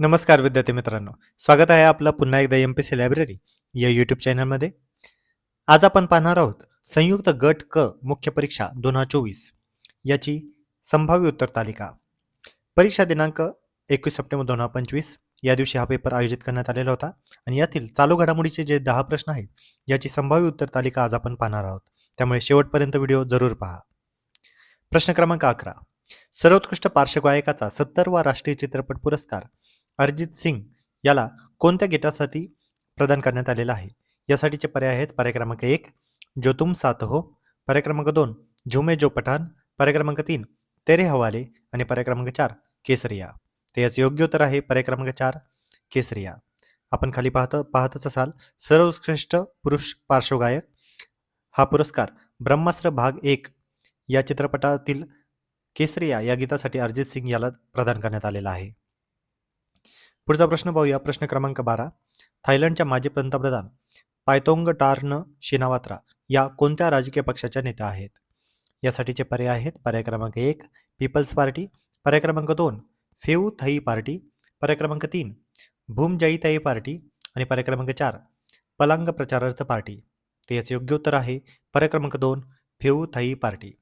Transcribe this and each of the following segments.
नमस्कार विद्यार्थी मित्रांनो. स्वागत आहे आपलं पुन्हा एकदा एम पी सी लायब्ररी या यूट्यूब चॅनलमध्ये आज आपण पाहणार आहोत संयुक्त गट क मुख्य परीक्षा दोन हजार चोवीस याची संभाव्य उत्तर तालिका. परीक्षा दिनांक एकवीस सप्टेंबर दोन हजार पंचवीस या दिवशी हा पेपर आयोजित करण्यात आलेला होता आणि यातील चालू घडामोडीचे जे दहा प्रश्न आहेत याची संभाव्य उत्तर तालिका आज आपण पाहणार आहोत. त्यामुळे शेवटपर्यंत व्हिडिओ जरूर पहा. प्रश्न क्रमांक अकरा. सर्वोत्कृष्ट पार्श्वगायकाचा सत्तरवा राष्ट्रीय चित्रपट पुरस्कार अरिजित सिंग याला कोणत्या गीतासाठी प्रदान करण्यात आलेला आहे? यासाठीचे पर्याय आहेत पर्याय क्रमांक एक जो तुम साथ हो. पर्याय क्रमांक दोन झुमे जो पठाण पर्याय क्रमांक तीन तेरे हवाले. आणि पर्याय क्रमांक चार केसरिया. ते याचं योग्य उत्तर आहे पर्याय क्रमांक चार केसरिया. आपण खाली पाहत पाहतच असाल सर्वोत्कृष्ट पुरुष पार्श्वगायक हा पुरस्कार ब्रह्मास्त्र भाग एक या चित्रपटातील केसरिया या गीतासाठी अरिजित सिंग याला प्रदान करण्यात आलेला आहे. पुढचा प्रश्न पाहूया. प्रश्न क्रमांक बारा. थायलंडच्या माजी पंतप्रधान पायतोंग टार्न शिनावात्रा या कोणत्या राजकीय पक्षाच्या नेत्या आहेत? यासाठीचे पर्याय आहेत. पर्याय क्रमांक एक पीपल्स पार्टी. पर्याय क्रमांक दोन फेऊ थई पार्टी. पर्याय क्रमांक तीन भूमजाई ताई पार्टी. आणि पर्याय क्रमांक चार पलांग प्रचारार्थ पार्टी. ते याचं योग्य उत्तर आहे. पर्याय क्रमांक दोन फेऊ थाई पार्टी.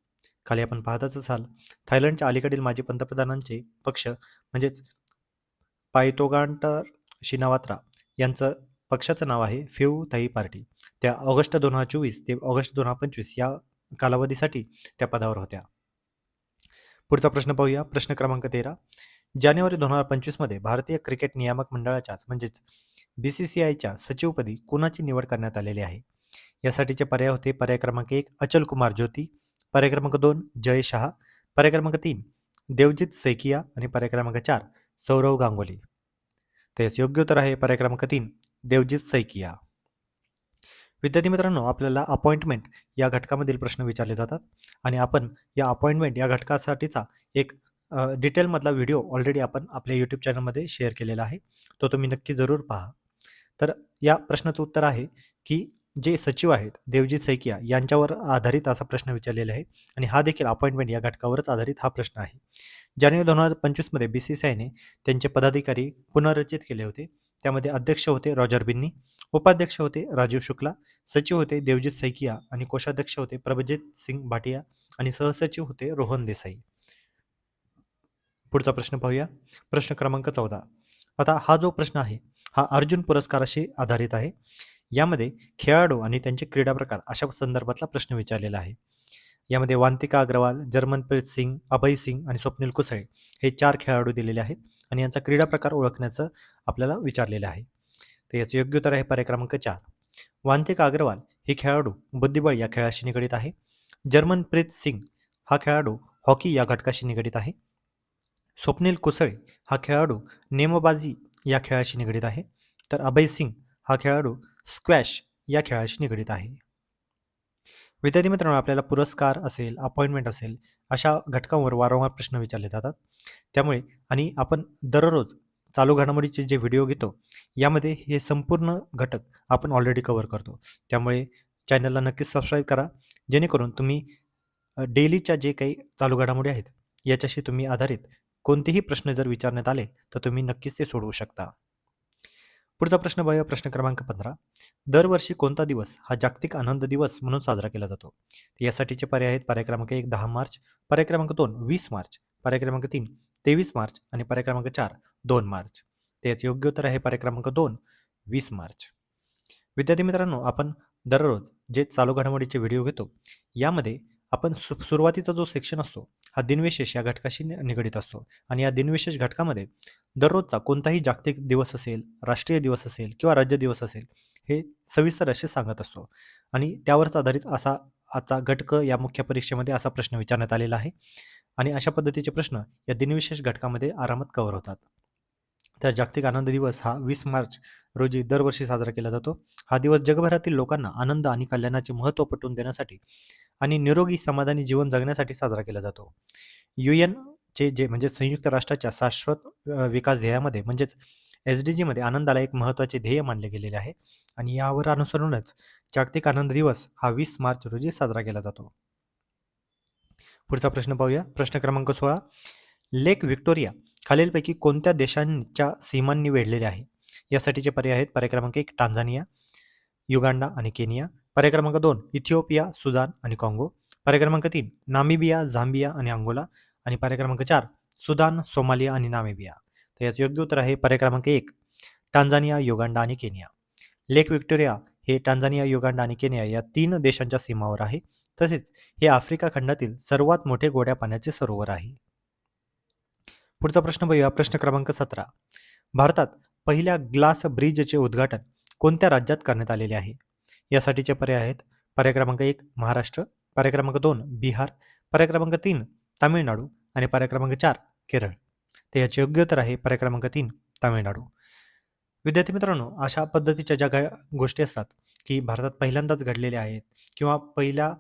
खाली आपण पाहतच असाल. थायलंडच्या अलीकडील माजी पंतप्रधानांचे पक्ष म्हणजेच पायतोगांटर शिनावात्रा यांचं पक्षाचं नाव आहे फ्यू थाई पार्टी. त्या ऑगस्ट दोन हजार चोवीस ते ऑगस्ट दोन हजार पंचवीस या कालावधीसाठी त्या पदावर होत्या. पुढचा प्रश्न पाहूया. प्रश्न क्रमांक तेरा. जानेवारी दोन हजार पंचवीसमध्ये भारतीय क्रिकेट नियामक मंडळाच्याच म्हणजेच बी सी सी आयच्या सचिवपदी कुणाची निवड करण्यात आलेली आहे? यासाठीचे पर्याय होते पर्याय क्रमांक एक अचल कुमार ज्योती. पर्याय क्रमांक दोन जय शहा. पर्याय क्रमांक तीन देवजित सैकिया. आणि पर्याय क्रमांक चार सौरव गांगुली. तेच योग्य उत्तर आहे पर्याय क्रमांक तीन देवजित सैकिया. विद्यार्थी मित्रांनो आपल्याला अपॉइंटमेंट या घटकामधील प्रश्न विचारले जातात आणि आपण या अपॉइंटमेंट या घटकासाठीचा एक डिटेलमधला व्हिडिओ ऑलरेडी आपण आपल्या यूट्यूब चॅनलमध्ये शेअर केलेला आहे. तो तुम्ही नक्की जरूर पहा. तर या प्रश्नाचं उत्तर आहे की जे सचिव आहेत देवजीत सैकिया यांच्यावर आधारित असा प्रश्न विचारलेला आहे आणि हा देखील अपॉइंटमेंट या घटकावरच आधारित हा प्रश्न आहे. जानेवारी दोन हजार पंचवीसमध्ये बी सी सी आयने त्यांचे पदाधिकारी पुनर्रचित केले होते. त्यामध्ये अध्यक्ष होते रॉजर बिन्नी उपाध्यक्ष होते राजीव शुक्ला सचिव होते देवजीत सैकिया आणि कोषाध्यक्ष होते प्रभजित सिंग भाटिया आणि सहसचिव होते रोहन देसाई. पुढचा प्रश्न पाहूया. प्रश्न क्रमांक चौदा. आता हा जो प्रश्न आहे हा अर्जुन पुरस्काराशी आधारित आहे. यामध्ये खेळाडू आणि त्यांचे क्रीडा प्रकार अशा संदर्भातला प्रश्न विचारलेला आहे. यामध्ये वांतिका अग्रवाल जर्मनप्रीत सिंग अभय सिंग आणि स्वप्नील कुसळे हे चार खेळाडू दिलेले आहेत आणि यांचा क्रीडा प्रकार ओळखण्याचं आपल्याला विचारलेलं आहे. तर याचं योग्य उत्तर आहे पर्याय क्रमांक चार. वांतिका अग्रवाल हे खेळाडू बुद्धिबळ या खेळाशी निगडीत आहे. जर्मनप्रीत सिंग हा खेळाडू हॉकी या घटकाशी निगडीत आहे. स्वप्नील कुसळे हा खेळाडू नेमबाजी या खेळाशी निगडीत आहे. तर अभय सिंग हा खेळाडू स्क्वॅश या खेळाशी निगडीत आहे. विद्यार्थी मित्रांनो आपल्याला पुरस्कार असेल अपॉइंटमेंट असेल अशा घटकांवर वारंवार प्रश्न विचारले जातात. त्यामुळे आणि आपण दररोज चालू घडामोडीचे जे व्हिडिओ घेतो यामध्ये हे संपूर्ण घटक आपण ऑलरेडी कवर करतो. त्यामुळे चॅनलला नक्कीच सबस्क्राईब करा जेणेकरून तुम्ही डेलीच्या जे काही चालू घडामोडी आहेत याच्याशी तुम्ही आधारित कोणतेही प्रश्न जर विचारण्यात आले तर तुम्ही नक्कीच ते सोडवू शकता. पुढचा प्रश्न पाहूया प्रश्न क्रमांक पंधरा. दरवर्षी कोणता दिवस हा जागतिक आनंद दिवस म्हणून साजरा केला जातो? यासाठीचे पर्याय आहेत. पर्याय क्रमांक एक दहा मार्च. पर्याय क्रमांक दोन वीस मार्च. पर्याय क्रमांक तीन तेवीस मार्च. आणि पर्याय क्रमांक चार दोन मार्च. त्याचे योग्य उत्तर आहे पर्याय क्रमांक दोन वीस मार्च. विद्यार्थी मित्रांनो आपण दररोज जे चालू घडामोडीचे व्हिडिओ घेतो यामध्ये आपण सु सुरुवातीचा जो सेक्शन असतो हा दिनविशेष या घटकाशी नि- निगडीत असतो. आणि या दिनविशेष घटकामध्ये दररोजचा कोणताही जागतिक दिवस असेल राष्ट्रीय दिवस असेल किंवा राज्य दिवस असेल हे सविस्तर असे सांगत असतो. आणि त्यावरच आधारित असा आजचा घटक या मुख्य परीक्षेमध्ये असा प्रश्न विचारण्यात आलेला आहे. आणि अशा पद्धतीचे प्रश्न या दिनविशेष घटकामध्ये आरामात कव्हर होतात. तर जागतिक आनंद दिवस हा वीस मार्च रोजी दरवर्षी साजरा केला जातो. हा दिवस जगभरातील लोकांना आनंद आणि कल्याणाचे महत्त्व पटवून देण्यासाठी आणि निरोगी समाधानी जीवन जगण्यासाठी साजरा केला जातो. यू चे जे म्हणजे संयुक्त राष्ट्राच्या शाश्वत विकास ध्येयामध्ये म्हणजेच एस डी जीमध्ये आनंदाला एक महत्त्वाचे ध्येय मानले गेलेले आहे आणि यावर अनुसरूनच जागतिक आनंद दिवस हा वीस मार्च रोजी साजरा केला जातो. पुढचा प्रश्न पाहूया. प्रश्न क्रमांक सोळा. लेक व्हिक्टोरिया खालीलपैकी कोणत्या देशांच्या सीमांनी वेढलेले आहे? यासाठीचे पर्याय आहेत पर्याय क्रमांक एक टांझानिया युगांडा आणि केनिया. पर्याय क्रमांक दोन इथिओपिया सुदान आणि काँगो. पर्याय क्रमांक तीन नामिबिया झांबिया आणि अंगोला. आणि पर्याय क्रमांक चार सुदान सोमालिया आणि नामिबिया. तर याचं योग्य उत्तर आहे पर्याय क्रमांक एक टांझानिया युगांडा आणि केनिया. लेक विक्टोरिया हे टांझानिया युगांडा आणि केनिया या तीन देशांच्या सीमावर आहे. तसेच हे आफ्रिका खंडातील सर्वात मोठे गोड्या पाण्याचे सरोवर आहे. पुढचा प्रश्न बघूया. प्रश्न क्रमांक सतरा. भारतात पहिल्या ग्लास ब्रिजचे उद्घाटन कोणत्या राज्यात करण्यात आलेले आहे? यासाठीचे पर्याय आहेत. पर्याय क्रमांक एक महाराष्ट्र. पर्याय क्रमांक दोन बिहार. पर्याय क्रमांक तीन तामिळनाडू. आणि पर्याय क्रमांक चार केरळ. तर याचे योग्य उत्तर आहे पर्याय क्रमांक तीन तामिळनाडू. विद्यार्थी मित्रांनो अशा पद्धतीच्या ज्या गा गोष्टी असतात की भारतात पहिल्यांदाच घडलेल्या आहेत किंवा पहिल्या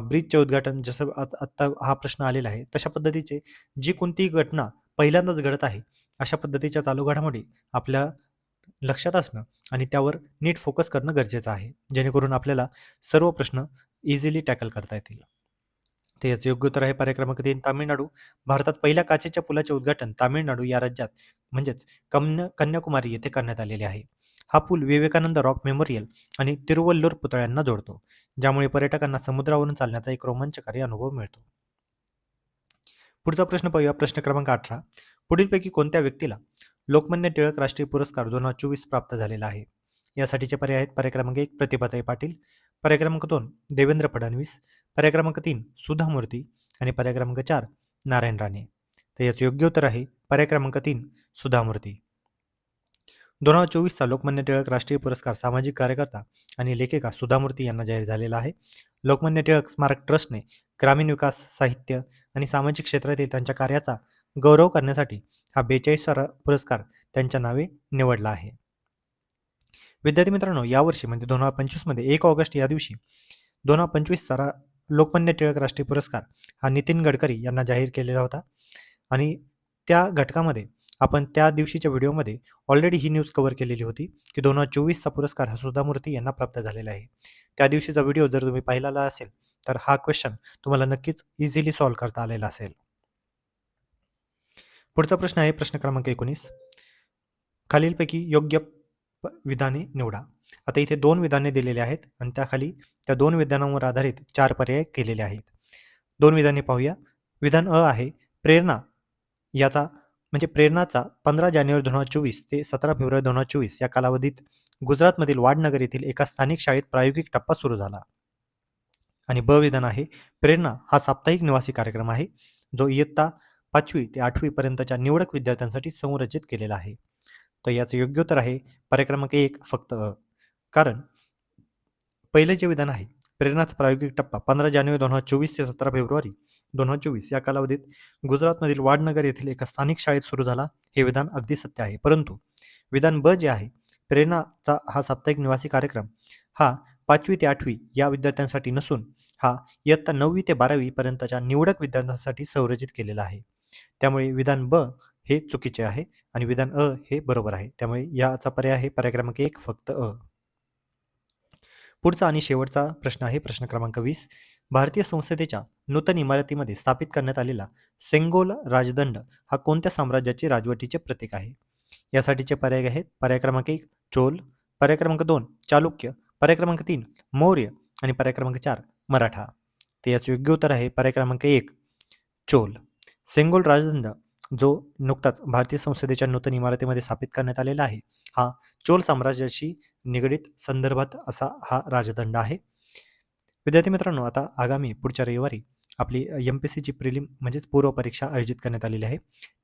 ब्रिजचे उद्घाटन जसं आत- आत्ता हा प्रश्न आलेला आहे तशा पद्धतीचे जी कोणतीही घटना पहिल्यांदाच घडत आहे. अशा पद्धतीच्या चालू घडामोडी आपल्या लक्षात असणं आणि त्यावर नीट फोकस करणं गरजेचं आहे. जेणेकरून आपल्याला सर्व प्रश्न इझिली टॅकल करता येतील. ते याचं योग्य उत्तर आहे पर्याय क्रमांक तीन तामिळनाडू. भारतात पहिल्या काचेच्या पुलाचे उद्घाटन तामिळनाडू या राज्यात म्हणजेच कन्या कन्याकुमारी येथे करण्यात आलेले आहे. हा पूल विवेकानंद रॉक मेमोरियल आणि तिरुवल्लूर पुतळ्यांना जोडतो ज्यामुळे पर्यटकांना समुद्रावरून चालण्याचा एक रोमांचकारी अनुभव मिळतो. पुढचा प्रश्न पाहूया. प्रश्न क्रमांक अठरा. पुढीलपैकी कोणत्या व्यक्तीला लोकमान्य टिळक राष्ट्रीय पुरस्कार दोन हजार चोवीस प्राप्त झालेला आहे? यासाठीचे पर्याय आहेत. पर्याय क्रमांक एक प्रतिभाताई पाटील. पर्याय क्रमांक दोन देवेंद्र फडणवीस. पर्याय क्रमांक तीन सुधा मूर्ती. आणि पर्याय क्रमांक चार नारायण राणे. तर याचं योग्य उत्तर आहे. पर्याय क्रमांक तीन सुधा मूर्ती. दोन हजार चोवीसचा लोकमान्य टिळक राष्ट्रीय पुरस्कार सामाजिक कार्यकर्ता आणि लेखिका सुधामूर्ती यांना जाहीर झालेला आहे. लोकमान्य टिळक स्मारक ट्रस्टने ग्रामीण विकास साहित्य आणि सामाजिक क्षेत्रातील त्यांच्या कार्याचा गौरव करण्यासाठी हा बेचाळीसवा पुरस्कार त्यांच्या नावे निवडला आहे. विद्यार्थी मित्रांनो यावर्षी म्हणजे दोन हजार पंचवीसमध्ये एक ऑगस्ट या दिवशी दोन हजार पंचवीसचा रा लोकमान्य टिळक राष्ट्रीय पुरस्कार हा नितीन गडकरी यांना जाहीर केलेला होता. आणि त्या घटकामध्ये आपण त्या दिवशीच्या व्हिडिओमध्ये ऑलरेडी ही न्यूज कव्हर केलेली होती की दोन हजार चोवीसचा पुरस्कार हा सुधा मूर्ती यांना प्राप्त झालेला आहे. त्या दिवशीचा व्हिडिओ जर तुम्ही पाहिलेला असेल तर हा क्वेश्चन तुम्हाला नक्कीच इझिली सॉल्व्ह करता आलेला असेल. पुढचा प्रश्न आहे प्रश्न क्रमांक एकोणीस. खालीलपैकी योग्य प- विधाने निवडा. आता इथे दोन विधाने दिलेली आहेत आणि त्याखाली त्या दोन विधानांवर आधारित चार पर्याय केलेले आहेत. दोन विधाने पाहूया. विधान अ आहे प्रेरणा याचा म्हणजे प्रेरणाचा पंधरा जानेवारी दोन हजार चोवीस ते सतरा फेब्रुवारी दोन हजार चोवीस या कालावधीत गुजरातमधील वाडनगर येथील एका स्थानिक शाळेत प्रायोगिक टप्पा सुरू झाला. आणि ब विधान आहे. प्रेरणा हा साप्ताहिक निवासी कार्यक्रम आहे जो इयत्ता पाचवी ते आठवी पर्यंतच्या निवडक विद्यार्थ्यांसाठी संरचित केलेला आहे. तर याचं योग्य उत्तर आहे पर्याय क्रमांक एक फक्त अ. कारण पहिले जे विधान आहे प्रेरणाचा प्रायोगिक टप्पा. पंधरा जानेवारी दोन हजार चोवीस ते सतरा फेब्रुवारी दोन हजार चोवीस या कालावधीत गुजरातमधील वाडनगर येथील एका स्थानिक शाळेत सुरू झाला. हे विधान अगदी सत्य आहे. परंतु विधान ब जे आहे प्रेरणाचा हा साप्ताहिक निवासी कार्यक्रम हा पाचवी ते आठवी या विद्यार्थ्यांसाठी नसून हा इयत्ता नववी ते बारावी पर्यंतच्या निवडक विद्यार्थ्यांसाठी संरचित केलेला आहे. त्यामुळे विधान ब हे चुकीचे आहे आणि विधान अ हे बरोबर आहे. त्यामुळे याचा पर्याय आहे पर्याय क्रमांक एक फक्त अ. पुढचा आणि शेवटचा प्रश्न आहे प्रश्न क्रमांक वीस. भारतीय संसदेच्या नूतन इमारतीमध्ये स्थापित करण्यात आलेला सेंगोल राजदंड हा कोणत्या साम्राज्याचे राजवटीचे प्रतीक आहे? यासाठीचे पर्याय आहेत पर्याय क्रमांक एक चोल पर्याय क्रमांक दोन चालुक्य पर्याय क्रमांक तीन मौर्य आणि पर्याय क्रमांक चार मराठा. ते याचं योग्य उत्तर आहे पर्याय क्रमांक एक चोल. सेंगोल राजदंड जो नुकताच भारतीय संसदेच्या नूतन इमारतीमध्ये स्थापित करण्यात आलेला आहे हा चोल साम्राज्याशी निगडीत संदर्भात असा हा राजदंड आहे. विद्यार्थी मित्रांनो आता आगामी पुढच्या रविवारी आपली एम पी सीची प्रिलिम म्हणजेच पूर्व परीक्षा आयोजित करण्यात आलेली आहे.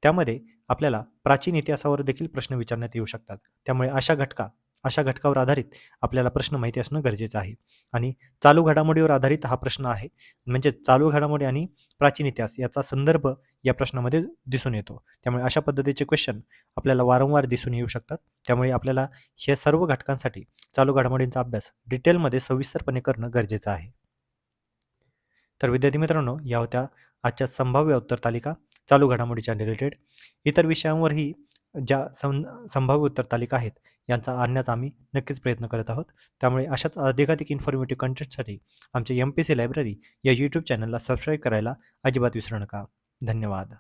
त्यामध्ये आपल्याला प्राचीन इतिहासावर देखील प्रश्न विचारण्यात येऊ शकतात. त्यामुळे अशा घटका अशा घटकावर आधारित आपल्याला प्रश्न माहिती असणं गरजेचं आहे. आणि चालू घडामोडीवर आधारित हा प्रश्न आहे. म्हणजे चालू घडामोडी आणि प्राचीन इतिहास याचा संदर्भ या प्रश्नामध्ये दिसून येतो. त्यामुळे अशा पद्धतीचे क्वेश्चन आपल्याला वारंवार दिसून येऊ शकतात. त्यामुळे आपल्याला हे सर्व घटकांसाठी चालू घडामोडींचा अभ्यास डिटेलमध्ये सविस्तरपणे करणं गरजेचं आहे. तर विद्यार्थी मित्रांनो या होत्या आजच्या संभाव्य उत्तर तालिका चालू घडामोडीच्या रिलेटेड इतर विषयांवरही ज्या सं संभाव्य उत्तर तालिका आहेत यांचा आणण्याचा आम्ही नक्कीच प्रयत्न करत आहोत. त्यामुळे अशाच अधिकाधिक इन्फॉर्मेटिव्ह कंटेंटसाठी आमच्या एम पी सी लायब्ररी या यूट्यूब चॅनलला सबस्क्राईब करायला अजिबात विसरू नका. धन्यवाद.